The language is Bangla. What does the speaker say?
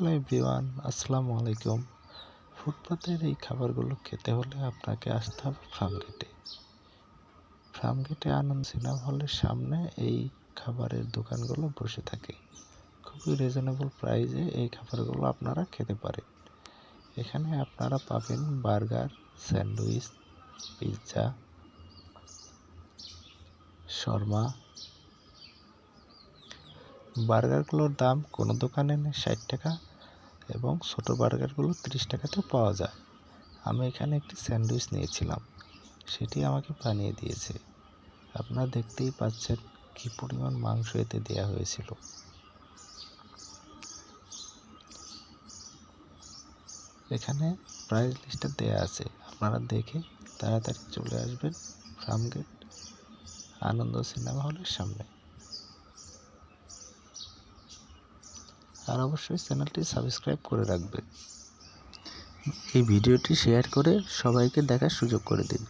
হ্যালো এভরিওয়ান আসসালামু আলাইকুম। ফুটপাতের এই খাবারগুলো খেতে হলে আপনাকে আসতে হবে ফার্মগেটে ফার্মগেটে আনন্দ সিনেমা হলের সামনে এই খাবারের দোকানগুলো বসে থাকে। খুবই রিজনেবল প্রাইসে এই খাবারগুলো আপনারা খেতে পারেন। এখানে আপনারা পাবেন বার্গার, স্যান্ডউইচ, পিৎজা, শর্মা। বার্গারগুলোর দাম কোনো দোকানে ষাট টাকা। এবং ছোটো বার্গারগুলো তিরিশ টাকাতেও পাওয়া যায়। আমি এখানে একটি স্যান্ডউইচ নিয়েছিলাম। সেটি আমাকে বানিয়ে দিয়েছে। আপনারা দেখতেই পাচ্ছেন কী পরিমাণ মাংস এতে দেওয়া হয়েছিল। এখানে প্রাইস লিস্টটা দেওয়া আছে। আপনারা দেখে তাড়াতাড়ি চলে আসবেন। ফার্মগেট আনন্দ সিনেমা হলের সামনে। আর অবশ্যই চ্যানেলটি সাবস্ক্রাইব করে রাখবেন এই ভিডিওটি শেয়ার করে সবাইকে দেখার সুযোগ করে দিন।